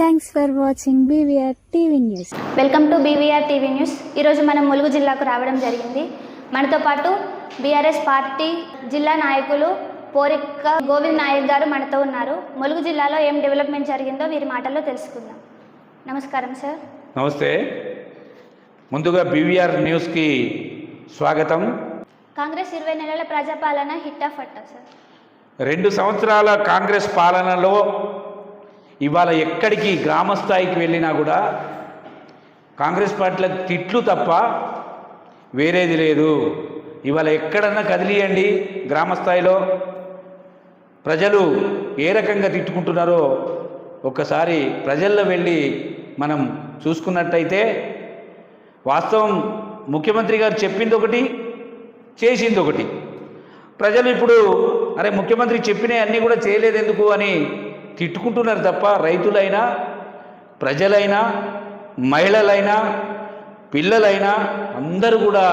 Thanks for watching BVR TV news welcome to BVR TV news ఈరోజు మనం ములుగు జిల్లాకు రావడం జరిగింది. మనతో పాటు బీఆర్ఎస్ పార్టీ జిల్లా నాయకులు పోరిక్క గోవింద్ నాయక్ గారు మనతో ఉన్నారు. ములుగు జిల్లాలో ఏం డెవలప్మెంట్ జరిగిందో వీరి మాటల్లో తెలుసుకుందాం. నమస్కారం సార్ నమస్తే. ముందుగా బీవీఆర్ న్యూస్కి స్వాగతం. కాంగ్రెస్ ఇరవై నెలల ప్రజాపాలన హిట్ ఆఫ్ అట్టా సార్ రెండు సంవత్సరాల కాంగ్రెస్ పాలనలో ఇవాళ ఎక్కడికి గ్రామ స్థాయికి వెళ్ళినా కూడా కాంగ్రెస్ పార్టీలకు తిట్లు తప్ప వేరేది లేదు. ఇవాళ ఎక్కడన్నా కదిలియండి గ్రామ స్థాయిలో. ప్రజలు ఏ రకంగా తిట్టుకుంటున్నారో ఒక్కసారి ప్రజల్లో వెళ్ళి మనం చూసుకున్నట్టయితే వాస్తవం ముఖ్యమంత్రి గారు చెప్పింది ఒకటి చేసింది ఒకటి ప్రజలు ఇప్పుడు అరే ముఖ్యమంత్రి చెప్పినవి అన్నీ కూడా చేయలేదు ఎందుకు అని తిట్టుకుంటున్నారు తప్ప రైతులైనా ప్రజలైనా మహిళలైనా పిల్లలైనా అందరూ కూడా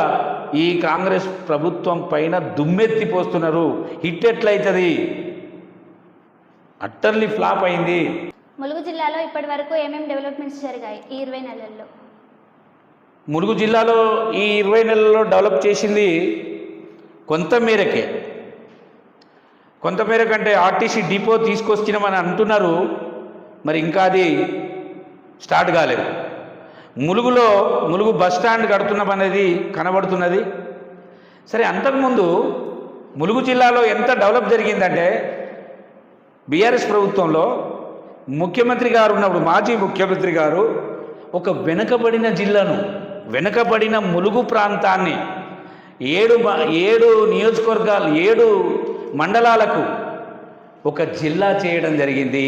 ఈ కాంగ్రెస్ ప్రభుత్వం పైన దుమ్మెత్తి పోస్తున్నారు. హిట్ ఎట్లయితుంది? అట్టర్లీ ఫ్లాప్ అయింది. ములుగు జిల్లాలో ఇప్పటి వరకు ఏమేమి డెవలప్మెంట్స్ జరిగాయి ఈ ఇరవై నెలల్లో? ములుగు జిల్లాలో ఈ ఇరవై నెలల్లో డెవలప్ చేసింది కొంత మేరకే. కొంతమేర కంటే ఆర్టీసీ డిపో తీసుకొచ్చినామని అంటున్నారు మరి ఇంకా అది స్టార్ట్ కాలేదు. ములుగులో ములుగు బస్ స్టాండ్ కడుతున్నాం అనేది కనబడుతున్నది. సరే అంతకుముందు ములుగు జిల్లాలో ఎంత డెవలప్ జరిగిందంటే బీఆర్ఎస్ ప్రభుత్వంలో ముఖ్యమంత్రి గారు ఉన్నప్పుడు మాజీ ముఖ్యమంత్రి గారు ఒక వెనుకబడిన జిల్లాను వెనుకబడిన ములుగు ప్రాంతాన్ని ఏడు ఏడు నియోజకవర్గాలు ఏడు మండలాలకు ఒక జిల్లా చేయడం జరిగింది.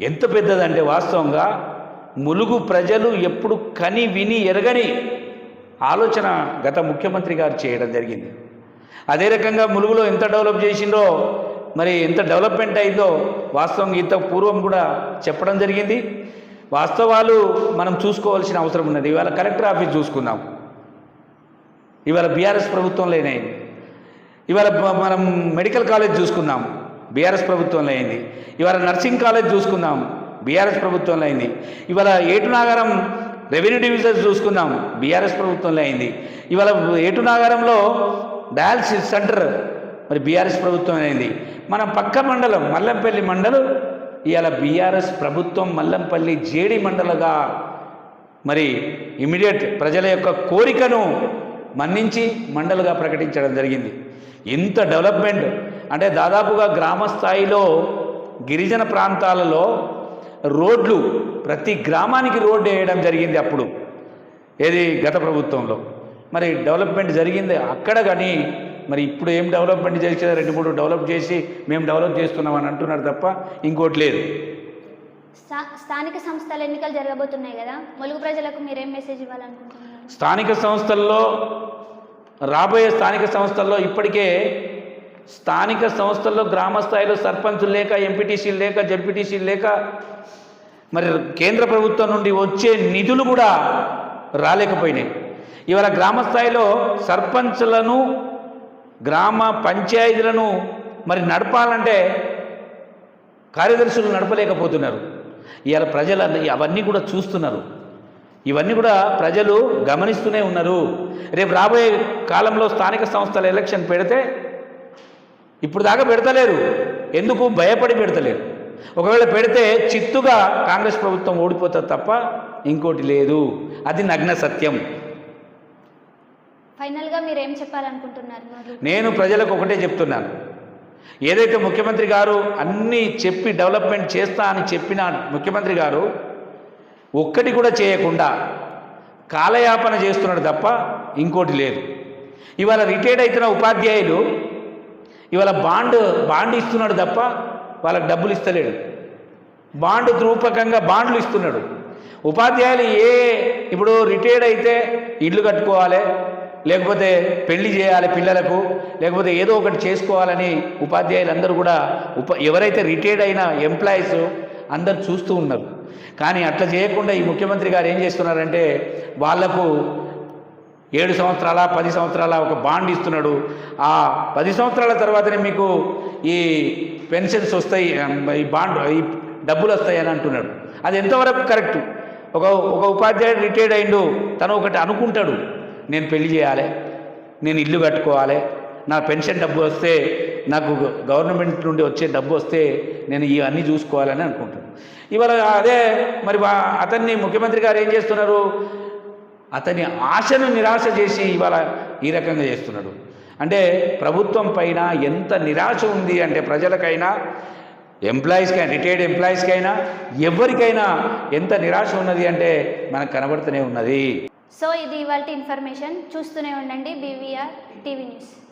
ఎంత పెద్దదంటే వాస్తవంగా ములుగు ప్రజలు ఎప్పుడు కని విని ఎరగని ఆలోచన గత ముఖ్యమంత్రి గారు చేయడం జరిగింది. అదే రకంగా ములుగులో ఎంత డెవలప్ చేసిందో మరి ఎంత డెవలప్మెంట్ అయిందో వాస్తవంగా ఇంత పూర్వం కూడా చెప్పడం జరిగింది. వాస్తవాలు మనం చూసుకోవాల్సిన అవసరం ఉన్నది. ఇవాళ కలెక్టర్ ఆఫీస్ చూసుకుందాం. ఇవాళ బీఆర్ఎస్ ప్రభుత్వంలోనే ఇవాళ మనం మెడికల్ కాలేజ్ చూసుకుందాం బీఆర్ఎస్ ప్రభుత్వంలో అయింది. ఇవాళ నర్సింగ్ కాలేజ్ చూసుకుందాం బీఆర్ఎస్ ప్రభుత్వంలో అయింది. ఇవాళ ఏటు నాగారం రెవెన్యూ డివిజన్ చూసుకుందాం బీఆర్ఎస్ ప్రభుత్వంలో అయింది. ఇవాళ ఏటునాగారంలో డయాలసిస్ సెంటర్ మరి బీఆర్ఎస్ ప్రభుత్వం అయింది. మన పక్క మండలం మల్లంపల్లి మండలం ఇవాళ బీఆర్ఎస్ ప్రభుత్వం మల్లంపల్లి జేడి మండలగా మరి ఇమీడియట్ ప్రజల యొక్క కోరికను మన్నించి మండలుగా ప్రకటించడం జరిగింది. ఇంత డెవలప్మెంట్ అంటే దాదాపుగా గ్రామ స్థాయిలో గిరిజన ప్రాంతాలలో రోడ్లు ప్రతి గ్రామానికి రోడ్డు వేయడం జరిగింది అప్పుడు. ఏది? గత ప్రభుత్వంలో. మరి డెవలప్మెంట్ జరిగింది. అక్కడ కానీ మరి ఇప్పుడు ఏం డెవలప్మెంట్ చేసి రెండు మూడు డెవలప్ చేసి మేము డెవలప్ చేస్తున్నాం అని అంటున్నారు తప్ప ఇంకోటి లేదు. స్థా- స్థానిక సంస్థల ఎన్నికలు జరగబోతున్నాయి కదా. ములుగు ప్రజలకు మీరేం మెసేజ్ ఇవ్వాలనుకుంటున్నారు? స్థానిక సంస్థల్లో రాబోయే స్థానిక సంస్థల్లో ఇప్పటికే స్థానిక సంస్థల్లో గ్రామ స్థాయిలో సర్పంచులు లేక ఎంపీటీసీలు లేక జడ్పీటీసీలు లేక మరి కేంద్ర ప్రభుత్వం నుండి వచ్చే నిధులు కూడా రాలేకపోయినాయి. ఇవాళ గ్రామ స్థాయిలో సర్పంచులను గ్రామ పంచాయతీలను మరి నడపాలంటే కార్యదర్శులు నడపలేకపోతున్నారు. ఇవాళ ప్రజలు అవన్నీ కూడా చూస్తున్నారు. ఇవన్నీ కూడా ప్రజలు గమనిస్తూనే ఉన్నారు. రేపు రాబోయే కాలంలో స్థానిక సంస్థల ఎలక్షన్ పెడితే ఇప్పుడు దాకా పెడతలేరు. ఎందుకు? భయపడి పెడతలేరు. ఒకవేళ పెడితే చిత్తుగా కాంగ్రెస్ ప్రభుత్వం ఓడిపోతుంది తప్ప ఇంకోటి లేదు. అది నగ్న సత్యం. ఫైనల్గా మీరు ఏం చెప్పాలనుకుంటున్నారు నేను ప్రజలకు ఒకటే చెప్తున్నాను. ఏదైతే ముఖ్యమంత్రి గారు అన్నీ చెప్పి డెవలప్మెంట్ చేస్తా అని చెప్పిన ముఖ్యమంత్రి గారు ఒక్కటి కూడా చేయకుండా కాలయాపన చేస్తున్నాడు తప్ప ఇంకోటి లేదు. ఇవాళ రిటైర్డ్ అవుతున్న ఉపాధ్యాయులు ఇవాళ బాండ్ బాండ్ ఇస్తున్నాడు తప్ప వాళ్ళకి డబ్బులు ఇస్తలేడు. బాండ్ రూపకంగా బాండ్లు ఇస్తున్నాడు. ఉపాధ్యాయులు ఏ ఇప్పుడు రిటైర్డ్ అయితే ఇల్లు కట్టుకోవాలి లేకపోతే పెళ్ళి చేయాలి పిల్లలకు లేకపోతే ఏదో ఒకటి చేసుకోవాలని ఉపాధ్యాయులు అందరూ కూడా ఉప ఎవరైతే రిటైర్డ్ అయిన ఎంప్లాయీస్ అందరు చూస్తూ ఉన్నారు. కానీ అట్లా చేయకుండా ఈ ముఖ్యమంత్రి గారు ఏం చేస్తున్నారంటే వాళ్ళకు ఏడు సంవత్సరాల పది సంవత్సరాల ఒక బాండ్ ఇస్తున్నాడు. ఆ పది సంవత్సరాల తర్వాతనే మీకు ఈ పెన్షన్స్ వస్తాయి ఈ బాండ్ ఈ డబ్బులు వస్తాయని అంటున్నాడు. అది ఎంతవరకు కరెక్ట్? ఒక ఒక ఉపాధ్యాయుడు రిటైర్డ్ అయిండు తను ఒకటి అనుకుంటాడు. నేను పెళ్ళి చేయాలి నేను ఇల్లు కట్టుకోవాలి నా పెన్షన్ డబ్బు వస్తే నాకు గవర్నమెంట్ నుండి వచ్చే డబ్బు వస్తే నేను ఇవన్నీ చూసుకోవాలని అనుకుంటాను ఇవాళ అదే మరి వా- అతన్ని ముఖ్యమంత్రి గారు ఏం చేస్తున్నారు? అతని ఆశను నిరాశ చేసి ఇవాళ ఈ రకంగా చేస్తున్నాడు. అంటే ప్రభుత్వం పైన ఎంత నిరాశ ఉంది అంటే ప్రజలకైనా ఎంప్లాయీస్కైనా రిటైర్డ్ ఎంప్లాయీస్కైనా ఎవరికైనా ఎంత నిరాశ ఉన్నది అంటే మనకు కనబడుతూనే ఉన్నది. సో ఇది ఇవాళ ఇన్ఫర్మేషన్. చూస్తూనే ఉండండి బీవీఆర్ టీవీ న్యూస్.